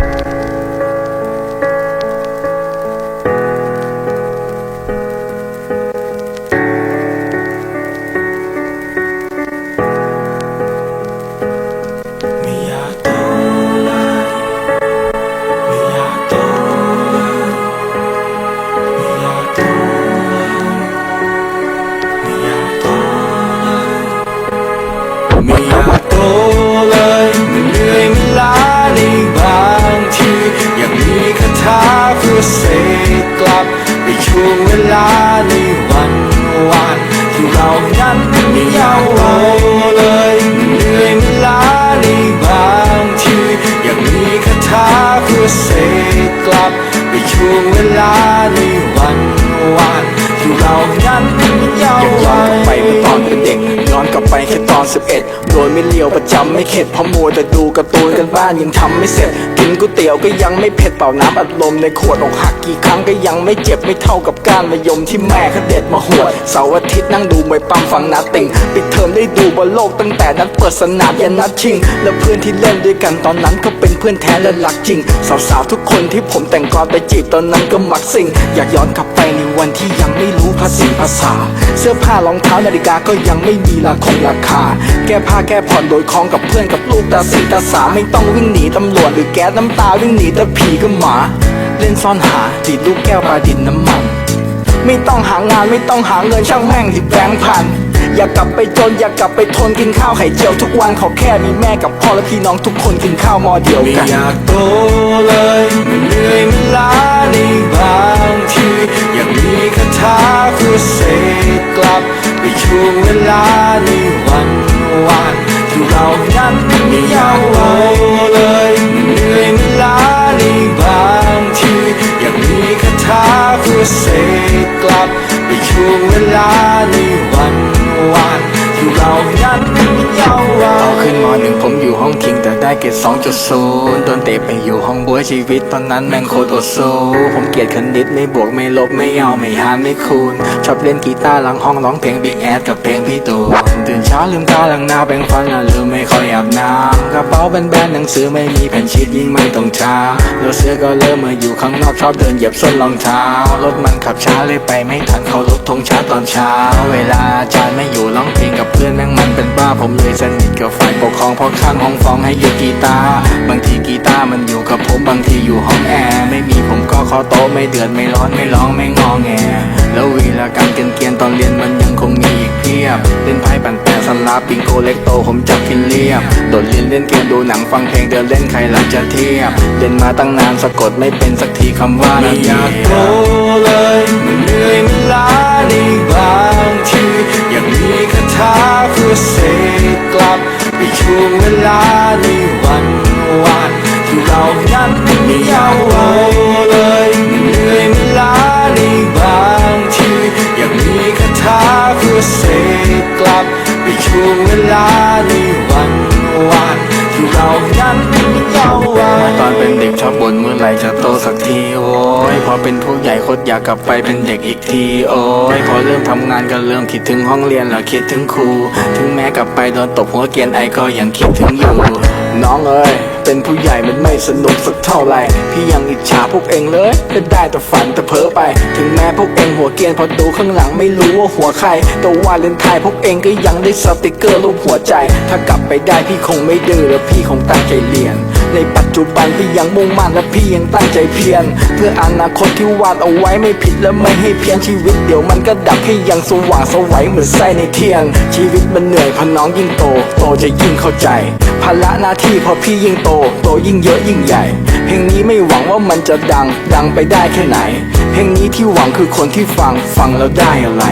you ช่วงเวลาในวันวานที่เรานั้นไม่ยาวอยากย้อนกลับไปเมื่อตอนเป็นเด็กย้อนกลับไปแค่ตอน 11 โดยไม่เลี้ยวประจำไม่เข็ดเพราะมัวแต่ดูการ์ตูนกันบ้านยังทำไม่เสร็จ กินก๋วยเตี๋ยวก็ยังไม่เผ็ดเป่าน้ำอัดลมในขวดอกหักกี่ครั้งก็ยังไม่เจ็บไม่เท่ากับก้านมะยมที่แม่เขาเด็ดมาหวดเสาร์อาทิตย์นั่งดูมวยปั้มฟังนาติงปิดเทอมได้ดูบอลโลกตั้งแต่นัดเปิดสนามยันนัดชิง และเพื่อนที่เล่นด้วยกันตอนนั้นก็เป็นเพื่อนแท้และรักจริง สาวๆทุกคนที่ผมแต่งกอนไปจีบตอนนั้นก็มักสิ่ง อยากย้อนกลับไปในวันที่ยังไม่รู้ภาษีภาษา เสื้อผ้ารองเท้านาฬิกาก็ยังไม่มีราคงราคา แก้ผ้าแก้ผ่อนโดยคล้องกับเพื่อนกับลูกตาสีตาสาไม่ต้องวิ่งหนีตำรวจหรือแก๊สน้ำตาวิ่งหนีแต่ผีก็หมา เล่นซ่อนหาดีดลูกแก้วปลาดินน้ำมัน ไม่ต้องหางานไม่ต้องหาเงินช่างแม่งสิแบงค์พัน อยากกลับไปจนอยากกลับไปทนกินข้าวไข่เจียวทุกวันขอแค่มีแม่กับพ่อและพี่น้องทุกคนกินข้าวมอเดียวกัน ไม่อยากโตเลยมันเหนื่อยมันล้าในบางทีอยากมีคาถาเพื่อเสกกลับไปช่วงเวลาใน เสกกลับไปช่วงเวลาในวันวานที่เรานั้นไม่ยาวโวตอนขึ้นมหนึ่งผมอยู่ห้องคิงแต่ได้เกรด2.0โดนเตะไปอยู่ห้องบัวชีวิตตอนนั้นแม่งโคตรอดสูผมเกลียดคณิตไม่บวกไม่ลบไม่เอาไม่หารไม่คูณชอบเล่นกีตาร์หลังห้องร้องเพลงบิ๊กแอดกับเพลงพี่ตู่ ตื่นเช้าลืมตาหลังหน้าแปรงฟันแล้วลืมไม่ค่อยอาบน้ำกระเป๋าแบนๆหนังสือไม่มีแผ่นชีตยิ่งไม่ต้องช้าแล้วเสื้อก็เริ่มมาอยู่ข้างนอกชอบเดินเหยียบส้นรองเท้ารถมันขับช้าเลยไปไม่ทันเขารถธงช้าตอนเช้า เวลาอาจารย์ไม่อยู่ร้องเพลงกับเพื่อนแม่งมันเป็นบ้าผมเลยสนิทกับฝ่ายปกครองเพราะข้างห้องฟ้องให้หยุดกีตาร์บางทีกีตาร์มันอยู่กับผมบางทีอยู่ห้องแอร์ไม่มีผมก็เคอโต๊ะไม่เดือดไม่ร้อนไม่ร้องไม่งอแงแล้ววีรกรรมเกรียนๆตอนเรียนมันยังคง ยบ เล่นไพ่ปั่นแปรสลับปิงโกเล็กโตผมจับกินเรียบ โดดเรียนเล่นเกมดูหนังฟังเพลงเดินเล่นใครหลังจะเทียบ เล่นมาตั้งนานสะกดไม่เป็นสักทีคำว่าไม่อยากโตเลยมันเหนื่อยมันล้าในบางทีอยากมีคาถาเพื่อเสกกลับไปช่วงเวลาในวันวานที่เรานั้นไม่ยาววเลยมันเหนื่อยมันล้าในบางทีอยาก ในช่วงเวลาในวันวานที่เรานั้นไม่ยาวโวมาตอนเป็นเด็กชอบบ่นเมื่อไหร่จะโตสักทีโอ้ยพอเป็นผู้ใหญ่โคตรอยากกลับไปเป็นเด็กอีกทีโอ้ยพอเริ่มทำงานก็เริ่มคิดถึงห้องเรียนแล้วคิดถึงครู ถึงแม้กลับไปโดนตบหัวเกียนไอก็ยังคิดถึงอยู่ น้องเอ้ย เป็นผู้ใหญ่มันไม่สนุกสักเท่าไหร่พี่ยังอิจฉาพวกเองเลยเป็ได้แต่ฝันแต่เพ้อไป ถึงแม้พวกเองหัวเกียนพอดูข้างหลังไม่รู้ว่าหัวใครแต่ว่าเลนไทยพวกเองก็ยังได้สติกเกอร์รูปหัวใจ ถ้ากลับไปได้พี่คงไม่ดื้อแล้วพี่คงตั้งใจเรียน ในปัจจุบันพี่ยังมุ่งมั่นและพี่ยังตั้งใจเพียรเพื่ออนาคตที่วาดเอาไว้ไม่ผิดและไม่ให้เพี้ยนชีวิตเดี๋ยวมันก็ดับให้ยังสว่างสวัยเหมือนไส้ในเทียน ชีวิตมันเหนื่อยพอน้องยิ่งโต โตจะยิ่งเข้าใจ ภาระหน้าที่พอพี่ยิ่งโต โตยิ่งเยอะยิ่งใหญ่ เพลงนี้ไม่หวังว่ามันจะดัง ดังไปได้แค่ไหน เพลงนี้ที่หวังคือคนที่ฟัง ฟังแล้วได้อะไร